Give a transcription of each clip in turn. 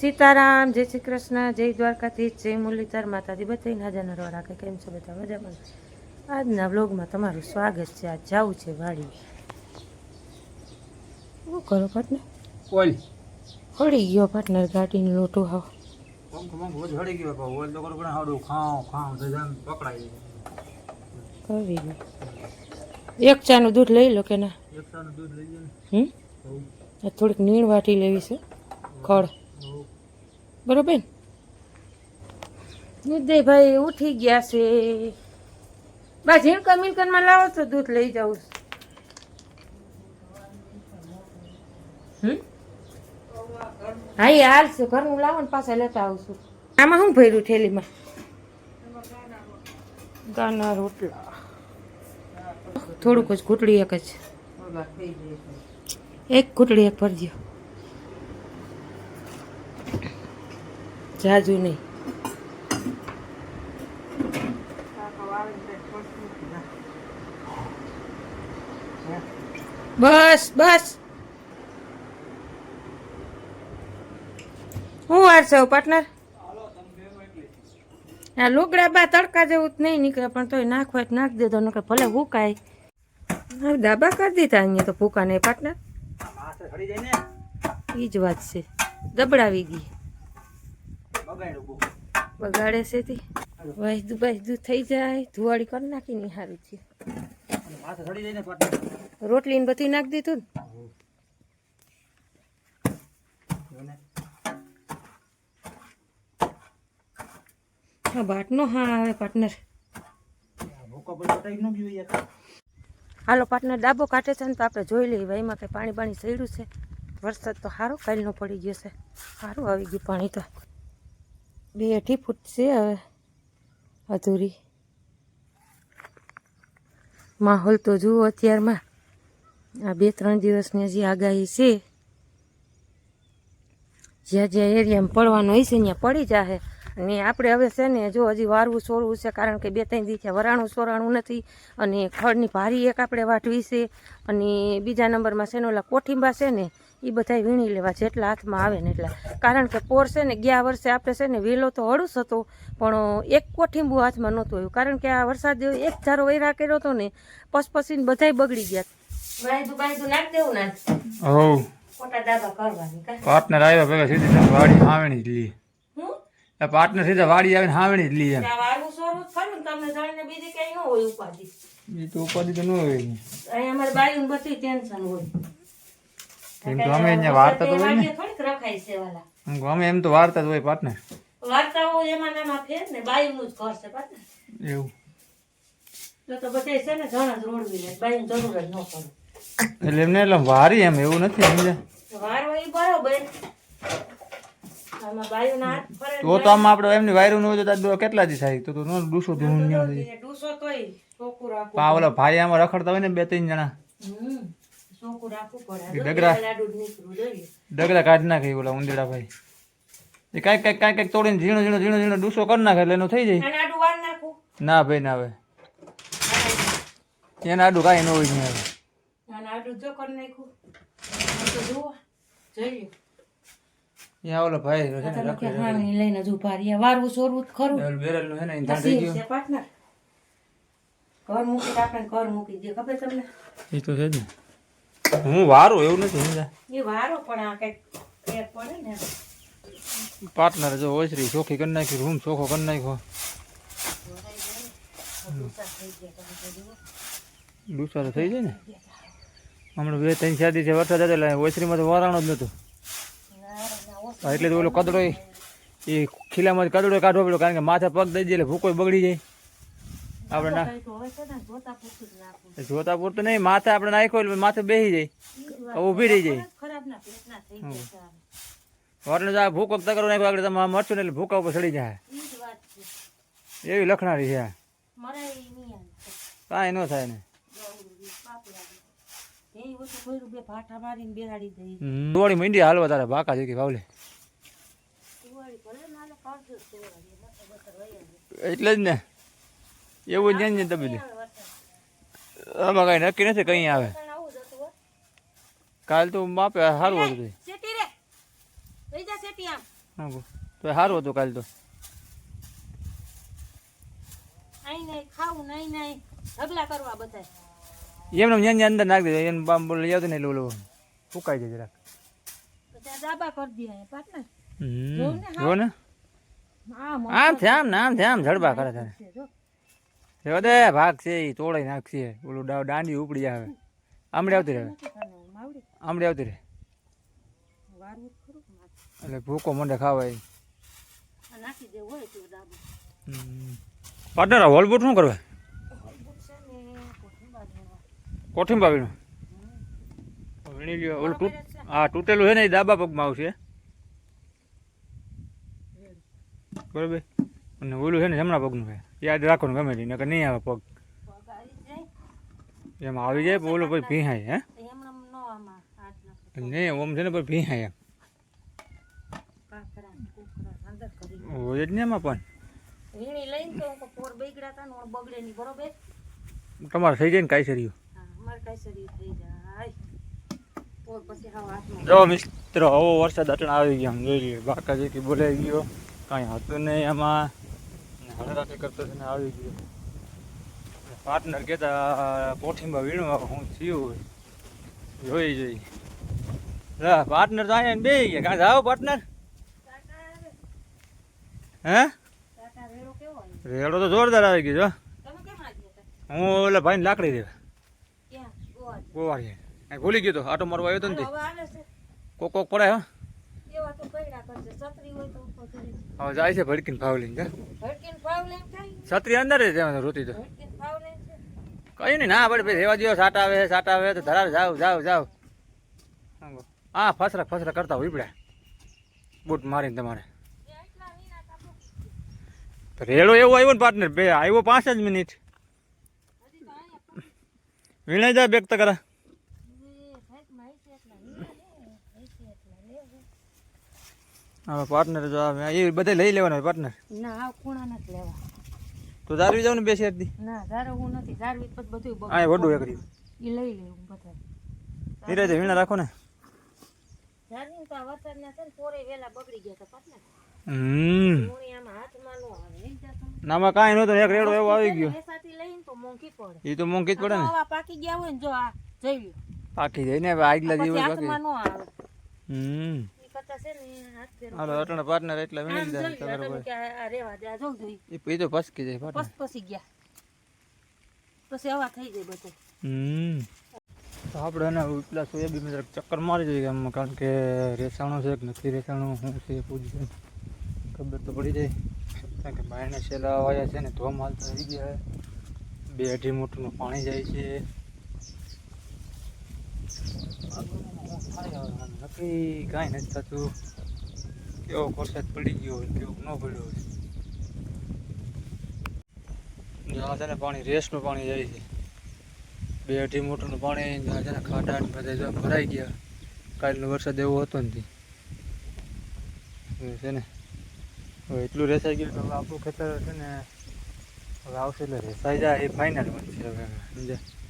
સીતારામ જય શ્રી કૃષ્ણ જય દ્વારકાથી જય મુરલીધર માતાજી બધાને હાજર નરવા રાખે કેમ છો બધા? મજામાં? આજના વ્લોગમાં તમારું સ્વાગત છે. આજ જાવું છે વાડી. શું કરો પાટનર હળી ગયો પાટનર ગાડીને લોટો હાવ. એક ચાનું દૂધ લઈ લો કે ના? આ થોડીક નીણ વાટી લેવી છે. ખડ. બરોબર? નિર્દયભાઈ ઉઠી ગયા છે. બા ઝીણકા મિલકનમાં લાવો તો દૂધ લઈ જાઉં. હમ? હા એ હાલ છે. ઘરનું લાવો ને પાછા લેતા આવશું. આમાં શું ભર્યું થેલીમાં? ગાના રોટલા. થોડુંક જ ઘૂંટડી એક જ. એક ઘૂંટડી એક ભરજો. જાજુ નહીં. બસ બસ. હું વાર છો પાર્ટનર? આ લુગડા બા તડકા જેવું જ નહીં નીકળે પણ તોય નાખવા નાખી દેતો નકર ભલે ભૂકાય હવે દાબા કરી દીધા અહીંયા તો ભૂકા નહીં પાર્ટનર. એ જ વાત છે. દબડાવી ગઈ બગાડે છે તે. વાયદું બાયદું થઈ જાય. ધુવાડી કરી નાખી ને સારું છે રોટલી ને બધું નાખી દીધું ને? હા બાટનો હા આવે પાર્ટનર હાલો પાર્ટનર ડાબો કાઢે છે ને તો આપણે જોઈ લઈએ. ભાઈમાં કંઈ પાણી પાણી સડ્યું છે? વરસાદ તો સારો કાલનો પડી ગયો છે. સારું આવી ગયું પાણી તો. બે અઢી ફૂટ છે હવે, અધૂરી. માહોલ તો જુઓ અત્યારમાં. આ બે ત્રણ દિવસની હજી આગાહી છે. જ્યાં જ્યાં એરિયામાં પડવાનો હોય છે, ત્યાં પડી જાહે. અને આપણે હવે છે ને જો હજી વારવું સોરવું છે, કારણ કે બે ત્રણ દિવસે વરાણું સોરાણું નથી. અને ખડની ભારી એક આપણે વાટવી છે. અને બીજા નંબરમાં છે ને ઓલા કોઠીંબા છે ને એ બધા વીણી લેવા જેટલા હાથમાં આવે ને એટલા. કારણ કે પોર છે ને ગયા વર્ષે આપણે છે ને વેલો તો હળુસ હતો પણ એક કોઠીંબુ હાથમાં નહોતું આવ્યું. કારણ કે આ વરસાદ જેવો એક ધારો વૈરા કર્યો હતો ને પસપસીને બધાય બગડી ગયા. બાયદું બાયદું નાખ દેવું ના હો ખોટા દાબા કરવાની કાંઈ પાર્ટનર આવ્યા ભેગા સીધી વાડી હાવણી જ લી. પાર્ટનર સીધા વાડી આવીને હાવણી જ લી એમ. આ વારું સોરું જ ખરું ને તમને જાણીને બીજી કઈ ન હોય ઉપાધિ. એ તો ઉપાધિ તો ન હોય અહીંયા અમારે બાયું બધી ટેન્શન હોય. એમ તો અમે અહીંયા વાર્તા તો હોય ને. રખાય છે વાલા. અમે એમ તો વાર્તા જ હોય પાટને. વાર્તાઓ એમાં ને એમાં ફેર ને બાયુનું જ ઘર છે પાટને. એવું. તો તો છે ને ઘણા જ રોડવી લે. બાયું જરૂર જ ન પડે. એટલે એમને એટલે વારી એમ એવું નથી સમજ્યા તો વારો એ બરોબર. તો તો આમાં આપણે એમની વાયરું ન હોય કેટલા દી થાય? તો તો નો ડૂસો ધૂન ન ડૂસો તોય ભાઈ આમાં રખડતા હોય ને બે ત્રણ જણા. ડગરા. ડગરા કાઢી નાખે ઓલા ઉંદીડા ભાઈ. એ કાંઈક કાંઈક કાંઈક કાંઈક તોડીને ઝીણો ઝીણો ઝીણો ઝીણો ડૂસો કરી નાખે એટલે એનું થઈ જાય. ના ભાઈ ના ભાઈ. એને આડું કાંઈ ન હોય નહીં આવે ઓલો ભાઈ લઈને જ વારવું સોરવું ખરું. ઓલું બેરલનું છે ને એને થઈ ગયું પાર્ટનર ઘર મૂકી આપણે ઘર મૂકી દે ખબર તમને? એ તો છે ને. હું વારું એવું નથી એ વારો પણ આ કંઈક પડે ને. પાર્ટનર જો ઓછરી ચોખ્ખી કરી નાખી રૂમ ચોખ્ખો કરી નાખ્યો. દુસારો થઈ જાય ને? હમણાં બે ત્રણ ચાર દિવસે વરસાદ હતો એટલે ઓછરીમાં તો વરાણો જ નહોતું. એટલે તો ઓલો કદડો એ એ ખીલામાં કદડો કાઢવો પડ્યો કારણ કે માથે પગ દઈ જાય એટલે ભૂકો બગડી જાય. આપણે જોતા પૂરતું નહીં માથે આપણે નાખ્યો એટલે માથે બેસી જાય. ઊભી રહી જાય. એટલે આ ભૂકો તકરો નાખ્યો આગળ તમે મરશું ને એટલે ભૂકા ઉપર ચડી જાય. એવી લખણારી છે. કાંઈ ન થાય ને. દોડી મંડી હાલવા તારે ભાકા કે ભાવલે. એટલે જ ને. એવું જ ને તમે. આમાં કાંઈ નક્કી નથી કઈ આવે. કાલ તો માપે સારું હતું હા તો સારું હતું કાલ તો. એમને ન્યા અંદર નાખી દે એને બામ બોલ આવતો ને એટલે ફૂકાઈ જાય જરાક આમ થયા આમ ને આમ થયા આમ જડબા કરે તારે જો દે, ભાગ છે એ તોડાઈ નાખશે. ઓલું ડા- દાંડી ઉપડી આવે. આમડે આવતી રહે. આમડે આવતી રહે. એટલે ભૂકો મંડે ખાવાય પાર્ટનર હોલબુટ શું કરવા? કોઠીમ બાવીનું વીણું લ્યો, ઓલું તૂટ હા તૂટેલું છે ને એ દાબા પગમાં આવશે. બરાબર? અને ઓલું છે ને, જમણા પગનું છે. યાદ રાખવાનું ગમે તે નકર નહીં આવે પગ. એમ આવી જાય ઓલું પછી ભીહાય હે. નહીં ઓમ છે ને પછી ભીહાય એમ. હોય જ ને એમાં પણ. તમારે થઈ જાય ને કાંઈ સર્યું હાવ જો મિત્રો આવો વરસાદ અટણ આવી ગયા જોઈ લઈએ બાકા જેથી બોલાઈ ગયો કાંઈ હતું નહીં એમાં હળરાટી કરતો થઈને ને આવી ગયો. પાર્ટનર કહેતા કોઠીમાં વીણવા હું થયું જોઈ જોઈ. પાર્ટનર તો અહીંયા બે ગયા. કાં જાઓ પાર્ટનર? હે? રેડો તો જોરદાર આવી ગયો હું. ઓલા ભાઈને લાકડી દેવા. ક્યાં? ગોવા. જ. ગોવાળીએ અહીં ભૂલી ગયો તો. આટો મારવા આવ્યો તો ને કોક કોક પડે હા. હવે જાય છે ભડકીને ભાવ લઈને જા છત્રી અંદર જ રોતી તો. કઈ નહીં ના પડે ભાઈ રેવા દો સાટા આવે સાટા આવે તો ધરાવે જાવ જાવ જાવ. હા ફસરા ફસરા કરતા હોય પડે બૂટ મારીને તમારે. રેડો એવો આવ્યો ને પાર્ટનર બે આવ્યો પાંચ જ મિનિટ. વિણાઈ તો બેક તો કરા એ સાઈડમાં હશે એટલા વીણા લે. હશે એટલા લે. હવે પાર્ટનર જો આવે એ બધા લઈ લેવાના પાર્ટનર ના આ ખૂણા નથી લેવા. તો જારવી જાવ ને બે હતી ના જારો હું નથી જારવી પછી બધું બગડે. હા વડું એકડી ઈ લઈ લેવું બધા એ રીતે વીણા રાખો ને. જારવી તો આ વરસાદના છે ને પોરે વેલા બગડી ગયા તો પાર્ટનર હમ. આમાં હાથમાં નો આવે. નામાં કાંઈ નહોતું એક રેડો એવો આવી ગયો. વેસાથી લઈને તો મોંઘી પડે. એ તો મોંઘી જ પડે ને. આવા પાકી ગયા હોય ને જો આ જઈ પાકી જઈને ને હવે આગલા પછી પાકી હાથમાં નો આવે. હમ. હાલો અટણ પાર્ટનર એટલે આમ વીણી જાય લ્યો, તમે આ આ રેવા દે આ જોઉં જોઈ. એ તો પસકી જાય પાર્ટનર પસ પસી ગયા. પછી હવા થઈ જાય બધે. હમ. તો આપણે એને ઉપલા સોયાબીન જરાક ચક્કર મારી જોઈએ એમ કારણ કે રેસાણું છે કે નથી રેસાણું શું છે એ પૂછ ખબર તો પડી જાય. કારણ કે બાયને છેલ્લા વાયા છે ને ધોમ હાલતા થઈ ગયા. બે અઢી મોટરનું પાણી જાય છે આગળનું શું થાય હવે? આમ નક્કી કાંઈ નથી થતું. કેવો વરસાદ પડી ગયો? કેવો ન પડ્યો હોય છે પાણી રેસનું પાણી જાય છે. બે અઢી મોટરનું પાણી જ્યાં. છે ને જો ભરાઈ ગયા કાલનો વરસાદ એવો હતો નથી છે ને હવે એટલું રેસાઈ ગયું હવે આપણું ખેતર છે ને, હવે આવશે એટલે રેસાઈ જાય, એ ફાઇનલ બનશે હવે, સમજ્યા?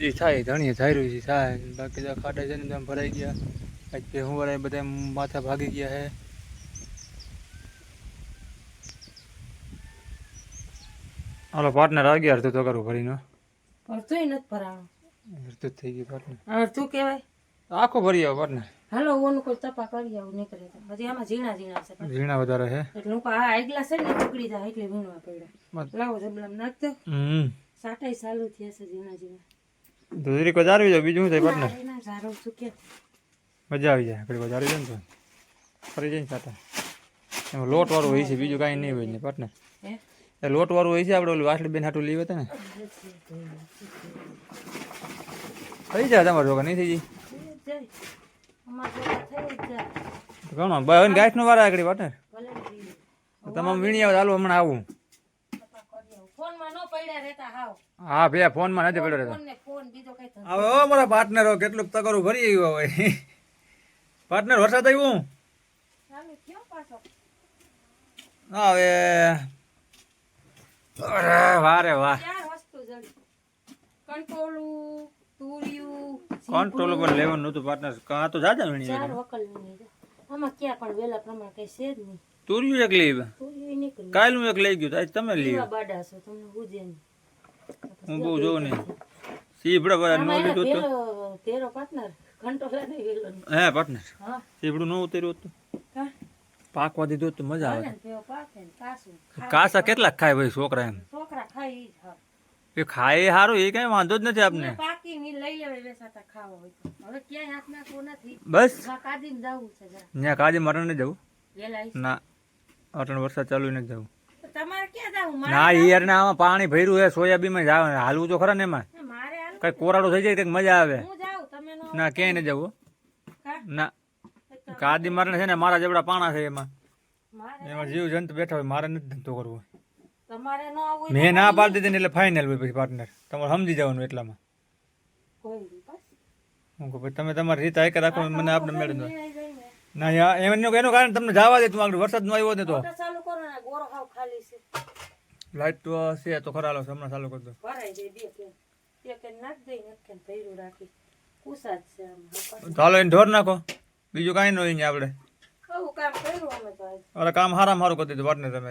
જે થાય ધણીએ ધાર્યું છે થાય. બાકી તો ખાડા છે ને તેમ ભરાઈ ગયા. પછી હું વરાય બધા માથા ભાગી ગયા હે. હાલો પાર્ટનર આવી ગયા અડધું તો કરું ભરીનો. અડધુંય નથી ભરાણું. અડધું થઈ ગયું પાર્ટનર. અડધું કહેવાય? આખો ભરી આવો પાર્ટનર. હાલો ઓનું કોઈ તપા કરી આવું નીકળે તો. પછી આમાં ઝીણા ઝીણા છે ઝીણા વધારે છે એટલે હું આ આગલા છે ને પકડી જાય એટલે વીણવા પડ્યા. લાવો જબલામ નાખતો હમ. સાટાઈ ચાલુ થયા છે ઝીણા ઝીણા. તો જરીક વધારે જાવ બીજું શું થાય પાર્ટનર મજા આવી જાય ઘડી વધારે જાય ને તો. ફરી જાય ને સાટા એમાં લોટ વાળું હોય છે બીજું કાંઈ નહીં હોય ને પાર્ટનર એ લોટ વાળું હોય છે આપણે ઓલું વાસળી બેન હાટું લેવા હતા ને. થઈ જાય તમારે જોગા નહીં થઈ જાય? ઘણો ભાઈ ગાંઠનો વાળા આગળ પાર્ટનર. તમામ વીણી આવે હાલો હમણાં આવું. ફોનમાં ન પડ્યા રહેતા હાવ. હા બે નથી પડ્યો રહેતો. ફોન ને ફોન બીજો કઈ થતો હવે ઓ મારા પાર્ટનર કેટલું તકરું ભરી ગયું હોય પાર્ટનર વરસાદ આવ્યું? પાછો. હવે અરે વારે વાહ રે વાહ. જડી. કંટ્રોલ પર લેવાનું નતું પાર્ટનર કાં તો જાજા વીણી ચાર વકલની આમાં ક્યાં પણ વેલા પ્રમાણે કઈ છે જ નહીં. તુર્યું એક લઈ કાલનું એક લઈ ગયું તો આજ તમે લઈ બાડા છો તમને નહીં હું બહુ જોઉં નહીં. સીપડા બધા નો તો તેરો પાર્ટનર ઘંટો નહીં વેલો હે પાર્ટનર સીભડું ન ઉતર્યું હતું. પાકવા દીધું તો મજા આવે. કાસું કેટલા ખાય ભાઈ છોકરા એમ? છોકરા હા. એ ખાય સારું એ કઈ વાંધો જ નથી આપને. પાકી ની લઈ લેવાય વેસાતા ખાવા હવે ક્યાંય હાથ નાખવો નથી. બસ. કાદીમ જવું છે મરણ ને જવું ના અટણ વરસાદ ચાલુ ને જવું ના યાર ને આમાં પાણી ભર્યું હે સોયાબીનમાં જાવ હાલવું તો ખરા ને એમાં. કઈ કોરાડો થઈ જાય કંઈક મજા આવે. નો ના ક્યાંય નહીં જવું ના. કાદી મારે છે ને મારા જેવડા પાણા છે એમાં. એમાં જીવ જંતુ બેઠા હોય મારે નથી ધંધો કરવો. નો મેં ના પાડી દીધી ને એટલે ફાઇનલ હોય પછી પાર્ટનર તમારે સમજી જવાનું એટલામાં. હું કહું તમે તમારી રીતે આયકા રાખો મને આપણે મેળવી ના. એનું એનું કારણ તમને જવા દે તું આગળ વરસાદ નો આવ્યો ને તો. ને ગોરો હાવ ખાલી છે. લાઈટ તો છે તો ખરા લો હમણાં ચાલુ કરી દો ભરાઈ જાય બે કેન બે કેન નાખ દઈ ને કેન ભર્યું રાખી. કુસા જ છે આમ ચાલો એને ઢોર નાખો. બીજું કાંઈ નહીં હોય અહીંયા આપણે. આવું કામ કર્યું અમે તો અરે કામ હારામ હારું કરી દીધું વાટને તમે.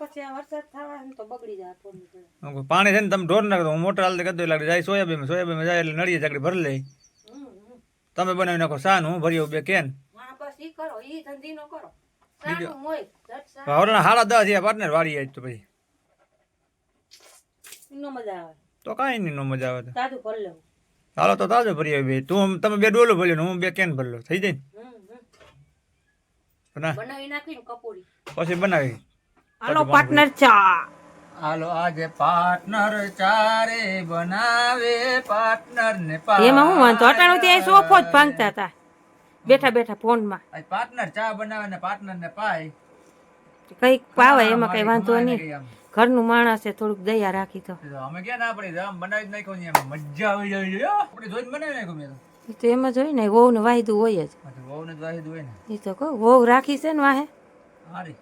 પછી આ વરસાદ થવા તો બગડી જાય પાણી છે ને તમે ઢોર નાખો હું મોટર હાલતી કરી દઉં લાગે જાય સોયાબીન સોયાબીન જાય એટલે નળીએ ચાકડી ભરી લે. હમ, હમ. તમે બનાવી નાખો સાન હું ભરી બે કેન. હા બસ ઈ કરો ઈ ધંધીનો કરો. હવરના હાડા દસ થયા પાર્ટનર વાળી આજ તો પછી. ઈનો મજા આવે. તો કાંઈ નહીં નો મજા આવે હાલો તો તાજો ભરી આવી બે તું તમે બે ડોલો ભર્યો ને હું બે કેન ભરલો થઈ જાય. ને? પછી બનાવી. હાલો પાર્ટનર ચા. હાલો આજે પાર્ટનર ચારે બનાવે. પાર્ટનર ને એમાં હું વાંધો? અટાણું ત્યાં સોફો જ ભાંગતા હતા. બેઠા બેઠા ફોનમાં. પાર્ટનર ચા બનાવે ને પાર્ટનર ને પાય. કંઈક પાવે એમાં કઈ વાંધો નહીં. ઘરનું માણસ છે થોડુંક દયા રાખી તો. અમે ક્યાં ના પડી આમ બનાવી જ નાખ્યો ને મજા આવી જાય આપણે જોઈને બનાવી નાખ્યું મેં તો. એમ જ હોય ને વહુ ને વાયદું હોય જ. વહુ ને વહુને હોય ને. એ તો કહું વહુ રાખી છે ને વાહે?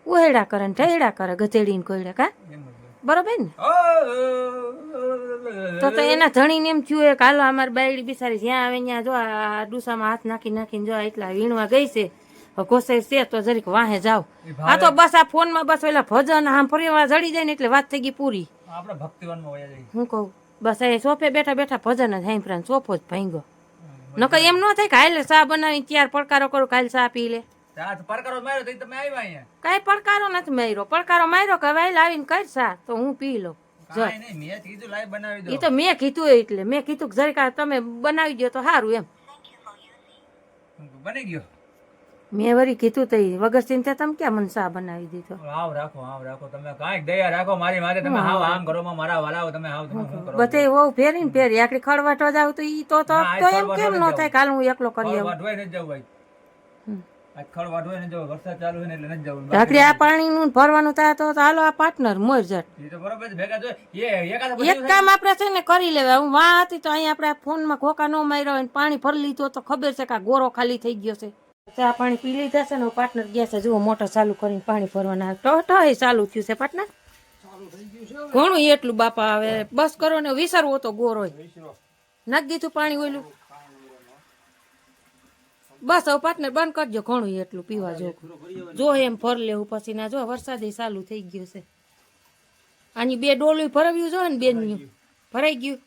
ઉહેડા કરે ને ઠેડા કરે ગધેડીને કોઈડા કા? એમ જ. હોય. બરોબર ને? તો તો એના ધણીને એમ થયું એક હાલો અમારી બાયડી બિસારી જ્યાં આવે ત્યાં જો આ ડુસામાં હાથ નાખી નાખીને જો એટલા વીણવા ગઈ છે ઘોસાઈ છે તો જરીક વાહે જાવ. આ તો બસ આ ફોનમાં બસ ઓલા ભજન આમ ફરીમાં જડી જાય ને એટલે વાત થઈ ગઈ પૂરી. આપણે ભક્તિવાનમાં વયા જઈએ હું કહું બસ એ સોફે બેઠા બેઠા ભજન જ હાઈ સોફો જ ભાંગો નકર એમ ન થાય કે હાલે ચા બનાવી ત્યાર પડકારો કરો કાલે ચા પી લે. ચા માર્યો તો તમે આવ્યા અહીંયા. કાંઈ પડકારો નથી માર્યો. પડકારો માર્યો કે હવે લાવીને કર સા તો હું પી લઉં. મેં કીધું લાઈ બનાવી દો. એ તો મેં કીધું એટલે. મેં કીધું જરીકા તમે બનાવી દો તો સારું એમ. બની ગયો. મેં વરી કીધું તો વગર ચિંતા તમે ક્યાં મને ચા બનાવી દીધો? આવ રાખો આવ રાખો. તમે કાંઈક દયા રાખો મારી માથે તમે હાવ આમ કરો મારા વાલાઓ તમે હાવ તમે શું કરો? બધે વહુ ફેરીને ફેરી. આખરી ખડવાટવા જાવ તો ઈ તો તો એમ કેમ ન થાય કાલ હું એકલો કરી આવું? નથી જવું ભાઈ. હમ. આજ ખડ વાઢવાય વરસાદ ચાલુ છે ને એટલે નથી જવું. આખરી આ પાણીનું ભરવાનું થાય તો તો હાલો આ પાર્ટનર મોર જટ. એ તો બરોબર ભેગા જોઈએ એ એક કામ આપણે છે ને કરી લેવા હું વાં હતી તો અહીંયા આપણે ફોનમાં ખોખા ન માર્યો હોય પાણી ભરી લીધું તો ખબર છે કે ગોરો ખાલી થઈ ગયો છે. ચા પાણી પી લીધા છે ને પાર્ટનર ગયા છે જુઓ મોટર ચાલુ કરીને પાણી ભરવાના. તો એ ચાલુ થયું છે પાર્ટનર. ઘણું એટલું બાપા હવે બસ કરો ને વિસરવો તો ગોરો નથી દીધું પાણી ઓયલું બસ, હવે પાર્ટનર બંધ કરજો, ઘણું એટલું પીવા જો. જો એમ ફર લેવું પછી, ના જો, વરસાદ ચાલુ થઈ ગયો છે. આની બે ડોલું ભરાવ્યું જો ને બેનનું. ભરાઈ ગયું.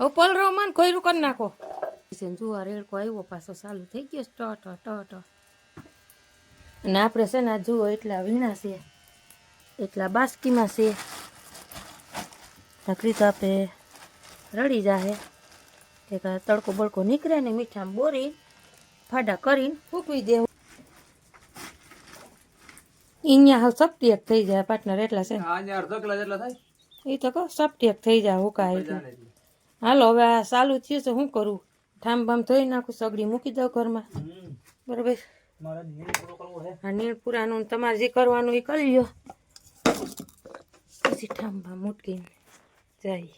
હવે પલરો માં ખોયરું કરી નાખો. જુઓ રેડકો આવ્યો પાછો, ચાલુ થઈ ગયો ટ ટ ટ ટ. અને આપણે છે ને આ જુઓ એટલા વીણા છે, એટલા બાસ્કીમાં છે. નકરી તો આપણે રડી જાહે. કે તડકો બળકો નીકળે ને મીઠામાં બોરી. ફાડા કરીને ફૂકવી દેવું અહીંયા હવે એક થઈ જાય પાર્ટનર એટલા છે. એ તો કહો સપટી એક થઈ જાય હુકાય હાલો હવે આ ચાલુ થયું છે શું કરું? ઠામ બામ ધોઈ નાખું સગડી મૂકી દઉં ઘરમાં. બરોબર? હા નીર પૂરો કરવો છે આ નીણ પુરાનું ને તમારે જે કરવાનું એ કરી લ્યો. પછી ઠામ બામ મૂકીને જાય.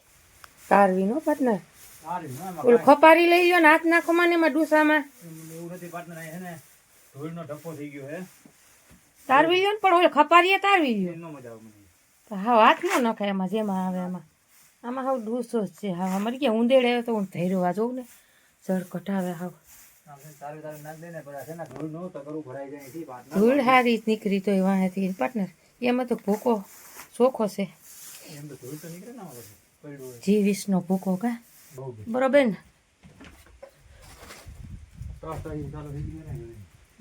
કારવી નો પાર્ટનર ઓલું ખપારી લઈ લ્યો ને હાથ નાખો માં એમાં ડૂસામાં. એવું નથી પાર્ટનર અહીં ને ધૂળનો ઢપ્પો થઈ ગયો હે. તારવી લ્યો ને પણ ઓલે ખપારીએ તારવી લ્યો. એનો મજા આવે હા હાથ ન નખાય એમાં જેમાં આવે એમાં. આમાં હાવ ડૂસો જ છે હા અમારે કે ઊંધેડ આવ્યો તો હું ધૈર્યો આ જોઉં ને જળ કટાવે હાવ. ધૂળ હારી નીકળી તો વાંહેથી. પાર્ટનર એમાં તો ભૂકો ચોખ્ખો છે. જી વીસનો ભૂકો કા? બરોબર. ને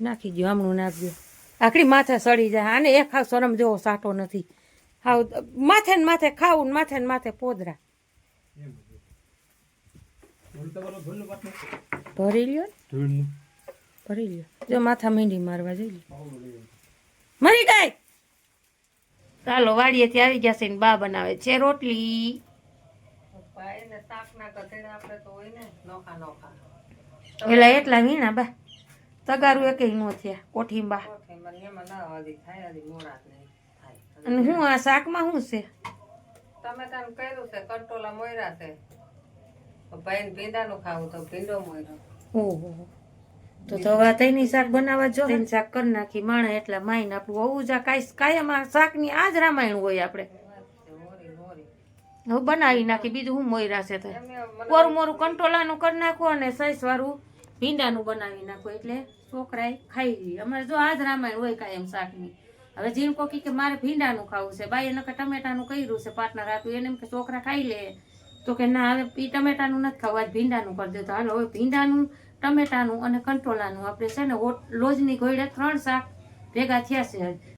નાખી દો હમણું નાખજો આખડી માથે સડી જાય. આને એક હાવ શરમ જેવો સાટો નથી. હાવ માથે ને માથે ખાવું માથે ને માથે પોદરા. ભરી લ્યો ભરી લ્યો. જો માથા મીંડી મારવા જઈ. મરી ગઈ. ચાલો વાડીએથી આવી ગયા છે ને બા બનાવે છે રોટલી. એલા એટલા વીણા બા. તગારું એકે નો થયા કોઠી બા અને હું આ શાકમાં શું છે? તમે તને કર્યું છે કંટોલા મોયરા છે. ભાઈ ભીંડાનું ખાવું તો ભીંડો મોયરો. ઓહો. તો તો વાત એની શાક બનાવવા જો. શાક કરી નાખી માણે એટલે માઈને આપણું હોવું જ કાંઈ કાયમ આ શાકની આ જ રામાયણ હોય આપણે. હવે બનાવી નાખી બીજું હું મોયરા છે તો. કોરું મોરું કંટોલાનું કરી નાખો અને સાઈસ વાળું ભીંડાનું બનાવી નાખો. એટલે છોકરાએ ખાઈ લે અમારે જો આજ રામાયણ હોય કાયમ શાકની. હવે જીણ કોકી કે મારે ભીંડાનું ખાવું છે. બાઈ નકર ટમેટાનું કર્યું છે પાર્ટનર આપ્યું. એને એમ કે છોકરા ખાઈ લે. તો કે ના હવે એ ટમેટાનું નથી ખાવું. આજ ભીંડાનું કરી દેતો હાલો હવે ભીંડાનું ટમેટાનું અને કંટોલાનું આપણે છે ને લોજની ઘોડે ત્રણ શાક ભેગા થયા છે.